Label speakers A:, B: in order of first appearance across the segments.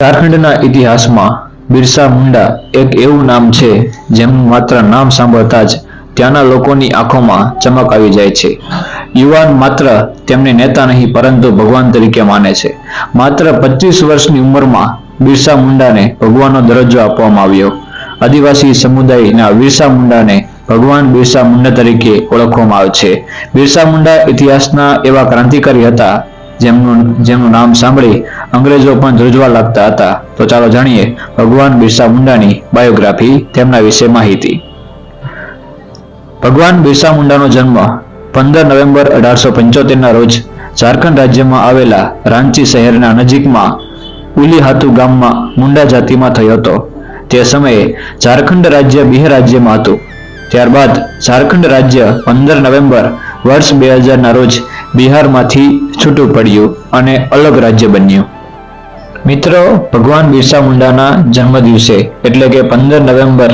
A: ઝારખંડના ઇતિહાસમાં બિરસા મુંડા એક એવું નામ છે જેમનું માત્ર નામ સાંભળતા જ ત્યાંના લોકોની આંખોમાં ચમક આવી જાય છે. યુવાન માત્ર તેમને નેતા નહીં, પરંતુ ભગવાન તરીકે માને છે. માત્ર પચીસ વર્ષની ઉંમરમાં બિરસા મુંડાને ભગવાનનો દરજ્જો આપવામાં આવ્યો. આદિવાસી સમુદાયના બિરસા મુંડાને ભગવાન બિરસા મુંડા તરીકે ઓળખવામાં આવે છે. બિરસા મુંડા ઇતિહાસના એવા ક્રાંતિકારી હતા જેમનું જેમનું નામ સાંભળી અંગ્રેજો પણ ધ્રુજવા લાગતા હતા. તો ચાલો જાણીએ ભગવાન બિરસા મુંડાની બાયોગ્રાફી તેમના વિશે માહિતી. ભગવાન બિરસા મુંડાનો જન્મ પંદર નવેમ્બર અઢારસો પંચોતેરના રોજ ઝારખંડ રાજ્યમાં આવેલા રાંચી શહેરના નજીકમાં ઉલીહાતુ ગામમાં મુંડા જાતિમાં થયો હતો. તે સમયે ઝારખંડ રાજ્ય બિહાર રાજ્યમાં હતું. ત્યારબાદ ઝારખંડ રાજ્ય પંદર નવેમ્બર વર્ષ બે હજારના રોજ બિહારમાંથી છૂટું પડ્યું અને અલગ રાજ્ય બન્યું. મિત્રો, ભગવાન બિરસા મુંડાના જન્મ દિવસે એટલે કે પંદર નવેમ્બર,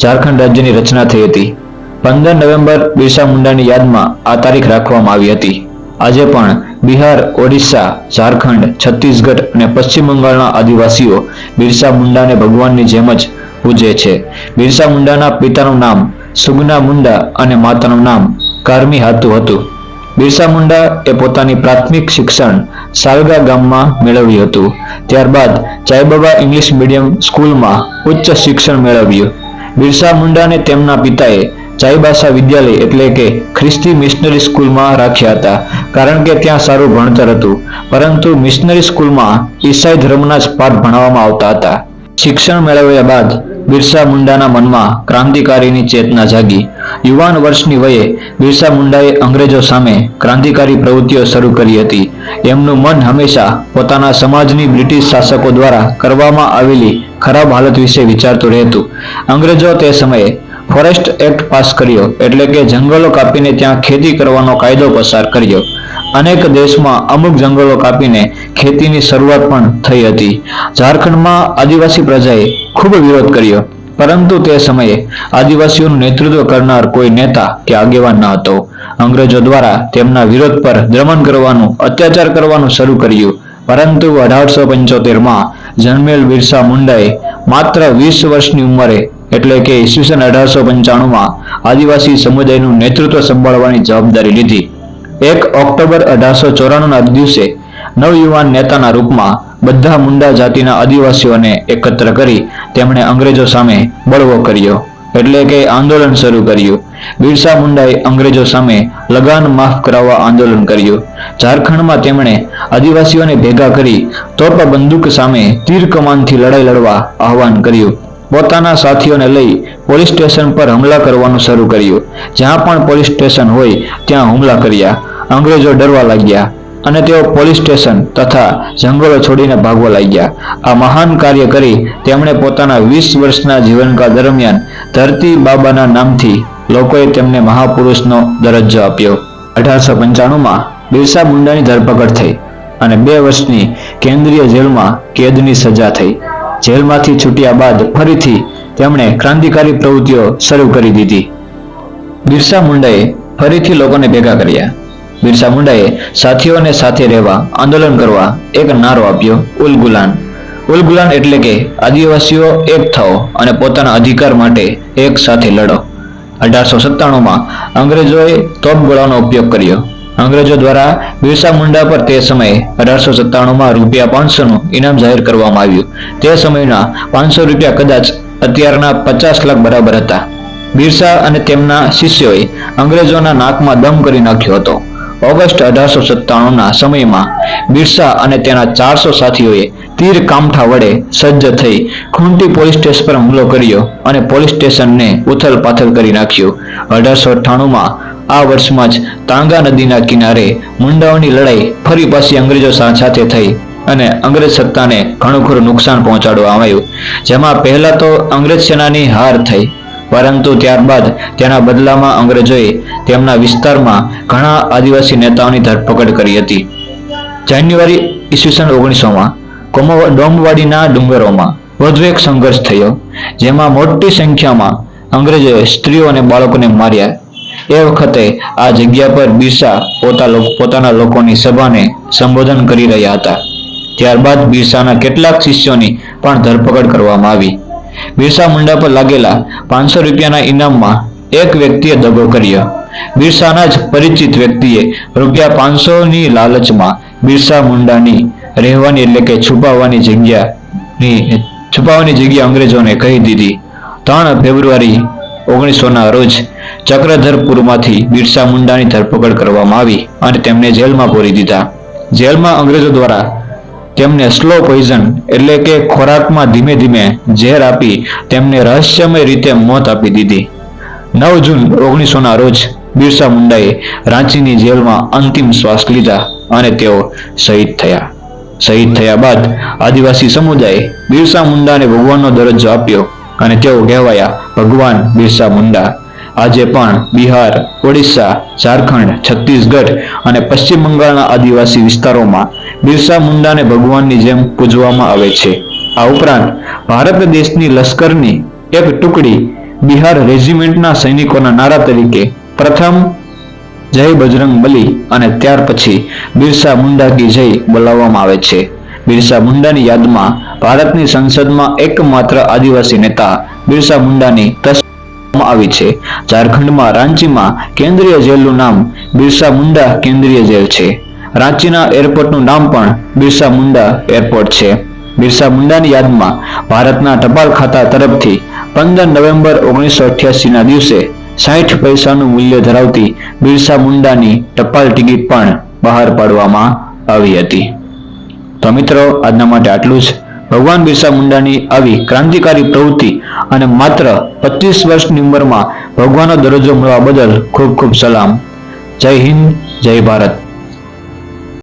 A: ઝારખંડ રાજ્યની રચના થઈ હતી. પંદર નવેમ્બર બિરસા મુંડાની યાદમાં આ તારીખ રાખવામાં આવી હતી. આજે પણ બિહાર, ઓડિશા, ઝારખંડ, છત્તીસગઢ અને પશ્ચિમ બંગાળના આદિવાસીઓ બિરસા મુંડાને ભગવાનની જેમ જ પૂજે છે. બિરસા મુંડાના પિતાનું નામ સુગના મુંડા અને માતાનું નામ કાર્મી હાતુ હતું. બિરસા મુંડા એ પોતાની પ્રાથમિક શિક્ષણ સાલગા ગામમાં મેળવ્યું હતું. ત્યારબાદ ચાઈબાબા ઇંગ્લિશ મીડિયમ સ્કૂલમાં ઉચ્ચ શિક્ષણ મેળવ્યું. બિરસા મુંડાને તેમના પિતાએ ચાઈબાસા વિદ્યાલય એટલે કે ખ્રિસ્તી મિશનરી સ્કૂલમાં રાખ્યા હતા. કારણ કે ત્યાં સારું ભણતર હતું. પરંતુ મિશનરી સ્કૂલમાં ઈસાઈ ધર્મના જ પાઠ ભણાવવામાં આવતા હતા. શિક્ષણ મેળવ્યા બાદ બિરસા મુંડાના મનમાં ક્રાંતિકારીની ચેતના જાગી. યુવાન વર્ષની વયે બિરસા મુંડાએ અંગ્રેજો સામે ક્રાંતિકારી પ્રવૃત્તિઓ શરૂ કરી હતી. એમનું મન હંમેશા પોતાના સમાજની બ્રિટિશ શાસકો દ્વારા કરવામાં આવેલી ખરાબ હાલત વિશે વિચારતું રહેતું. અંગ્રેજો તે સમયે ફોરેસ્ટ એક્ટ પાસ કર્યો એટલે કે જંગલો કાપીને ત્યાં ખેતી કરવાનો કાયદો પસાર કર્યો. અનેક દેશમાં અમુક જંગલો કાપીને ખેતીની શરૂઆત પણ થઈ હતી. ઝારખંડમાં આદિવાસી પ્રજાએ ખૂબ વિરોધ કર્યો, પરંતુ તે સમયે આદિવાસીઓનું નેતૃત્વ કરનાર કોઈ નેતા કે આગેવાન ન હતો. અંગ્રેજો દ્વારા તેમના વિરોધ પર દમન કરવાનું, અત્યાચાર કરવાનું શરૂ કર્યું. પરંતુ અઢારસો પંચોતેરમાં જન્મેલ બિરસા મુંડાએ માત્ર વીસ વર્ષની ઉંમરે એટલે કે ઈસવીસન અઢારસો પંચાણુંમાં આદિવાસી સમુદાયનું નેતૃત્વ સંભાળવાની જવાબદારી લીધી. એક ઓક્ટોબર અઢારસો ચોરાણુંના દિવસે નવયુવાન નેતાના રૂપમાં બધા મુંડા જાતિના આદિવાસીઓને એકત્ર કરી તેમણે અંગ્રેજો સામે બળવો કર્યો. એટલે કે આંદોલન શરૂ કર્યું. બિરસા મુંડાએ અંગ્રેજો સામે લગાન માફ કરાવવા આંદોલન કર્યું. ઝારખંડમાં તેમણે આદિવાસીઓને ભેગા કરી તોપ બંદૂક સામે તીર કમાનથી લડાઈ લડવા આહવાન કર્યું. પોતાના સાથીઓને લઈ પોલીસ સ્ટેશન પર હુમલા કરવાનું શરૂ કર્યું. જ્યાં પણ પોલીસ સ્ટેશન હોય, ત્યાં હુમલા કર્યા. અંગ્રેજો ડરવા લાગ્યા અને તેઓ પોલીસ સ્ટેશન તથા જંગલો છોડીને ભાગવા લાગ્યા. આ મહાન કાર્ય કરી તેમણે પોતાના વીસ વર્ષના જીવનકાળ દરમિયાન ધરતી બાબાના નામથી લોકોએ તેમને મહાપુરુષનો દરજ્જો આપ્યો. અઢારસો પંચાણુંમાં બિરસા મુંડાની ધરપકડ થઈ અને બે વર્ષની કેન્દ્રીય જેલમાં કેદની સજા થઈ. જેલમાંથી છૂટ્યા બાદ ફરીથી તેમણે ક્રાંતિકારી પ્રવૃત્તિઓ શરૂ કરી દીધી. બિરસા મુંડાએ ફરીથી લોકોને ભેગા કર્યા. બિરસા મુંડાએ સાથીઓને સાથે રહેવા, આંદોલન કરવા એક નારો આપ્યો, ઉલ ગુલાન. ઉલ ગુલાન એટલે કે આદિવાસીઓ એક થાઓ અને પોતાના અધિકાર માટે એક સાથે લડો. અઢારસો સત્તાણુંમાં અંગ્રેજોએ તોપગોળાનો ઉપયોગ કર્યો. અંગ્રેજો દ્વારા બિરસા મુંડા પર તે સમયે અઢારસો સત્તાણુંમાં રૂપિયા પાંચસોનું ઇનામ જાહેર કરવામાં આવ્યું. તે સમયના પાંચસો રૂપિયા કદાચ અત્યારના પચાસ લાખ બરાબર હતા. બિરસા અને તેમના શિષ્યોએ અંગ્રેજોના નાકમાં દમ કરી નાખ્યો હતો. ઓગસ્ટ અઢારસો સત્તાણુંના સમયમાં બિરસા અને તેના ચારસો સાથીઓએ તીર કામઠા વડે સજ્જ થઈ ખૂંટી પોલીસ સ્ટેશન પર હુમલો કર્યો અને પોલીસ સ્ટેશનને ઉથલ પાથલ કરી નાખ્યું. અઢારસો અઠ્ઠાણુંમાં આ વર્ષમાં જ તાંગા નદીના કિનારે મુંડાઓની લડાઈ ફરી પાછી અંગ્રેજો સાથે થઈ અને અંગ્રેજ સત્તાને ઘણું ખરું નુકસાન પહોંચાડવામાં આવ્યું, જેમાં પહેલા તો અંગ્રેજ સેનાની હાર થઈ, પરંતુ ત્યારબાદ તેના બદલામાં અંગ્રેજોએ તેમના વિસ્તારમાં ઘણા આદિવાસી નેતાઓની ધરપકડ કરી હતી. જાન્યુઆરી ઈસવીસન ઓગણીસોમાં ડોમવાડીના ડુંગરોમાં વધુ એક સંઘર્ષ થયો, જેમાં મોટી સંખ્યામાં અંગ્રેજોએ સ્ત્રીઓ અને બાળકોને માર્યા. એ વખતે આ જગ્યા પર બિરસા પોતા પોતાના લોકોની સભાને સંબોધન કરી રહ્યા હતા. ત્યારબાદ બિરસાના કેટલાક શિષ્યોની પણ ધરપકડ કરવામાં આવી. બિરસા મુંડા પર લાગેલા પાંચસો રૂપિયાના ઇનામમાં એક વ્યક્તિએ દગો કર્યો. બિરસાના જ પરિચિત વ્યક્તિએ રૂપિયા પાંચસો ની લાલચમાં બિરસા મુંડાની રહેવાની એટલે કે છુપાવવાની જગ્યાની છુપાવવાની જગ્યા અંગ્રેજોને કહી દીધી. ત્રણ ફેબ્રુઆરી ઓગણીસો ના રોજ ચક્રધરપુરમાંથી બિરસા મુંડાની ધરપકડ કરવામાં આવી અને તેમને જેલમાં પૂરી દીધા. જેલમાં અંગ્રેજો દ્વારા તેમને સ્લો પોઈઝન એટલે કે ખોરાકમાં ધીમે ધીમે ઝેર આપી તેમને રહસ્યમય રીતે મોત આપી દીધી. નવ જૂન ઓગણીસો ના રોજ બિરસા મુંડાએ રાંચીની જેલમાં અંતિમ શ્વાસ લીધા અને તેઓ શહીદ થયા. શહીદ થયા બાદ આદિવાસી સમુદાયે બિરસા મુંડાને ભગવાનનો દરજ્જો આપ્યો અને તેઓ કહેવાયા, ભગવાન બિરસા મુંડા, આજે પણ બિહાર, ઓડિશા, ઝારખંડ, છત્તીસગઢ અને પશ્ચિમ બંગાળના આદિવાસી વિસ્તારોમાં બિરસા મુંડાને ભગવાનની જેમ પૂજવામાં આવે છે. આ ઉપરાંત ભારત દેશની લશ્કરની એક ટુકડી બિહાર રેજિમેન્ટના સૈનિકોના નારા તરીકે પ્રથમ જય બજરંગ બલી અને ત્યાર પછી બિરસા મુંડા કી જય બોલાવવામાં આવે છે. બિરસા મુંડાની યાદમાં ભારતની સંસદમાં એકમાત્ર આદિવાસી નેતા બિરસા મુંડાની આવી છે. ઝારખંડમાં રાંચીમાં કેન્દ્રીય જેલનું નામ બિરસા મુંડા કેન્દ્રીય જેલ છે. રાંચીના એરપોર્ટનું નામ પણ બિરસા મુંડા એરપોર્ટ છે. બિરસા મુંડાની યાદમાં ભારતના ટપાલ ખાતા તરફથી પંદર નવેમ્બર ઓગણીસો ના દિવસે સાઠ પૈસાનું મૂલ્ય ધરાવતી બિરસા મુંડાની ટપાલ ટિકિટ પણ બહાર પાડવામાં આવી હતી. તો મિત્રો, આજના માટે આટલું જ. ભગવાન બિરસા મુંડાની આવી ક્રાંતિકારી પ્રવૃત્તિ અને માત્ર પચીસ વર્ષની ઉંમરમાં ભગવાનનો દરજ્જો મળવા બદલ ખૂબ ખૂબ સલામ. જય હિન્દ, જય ભારત.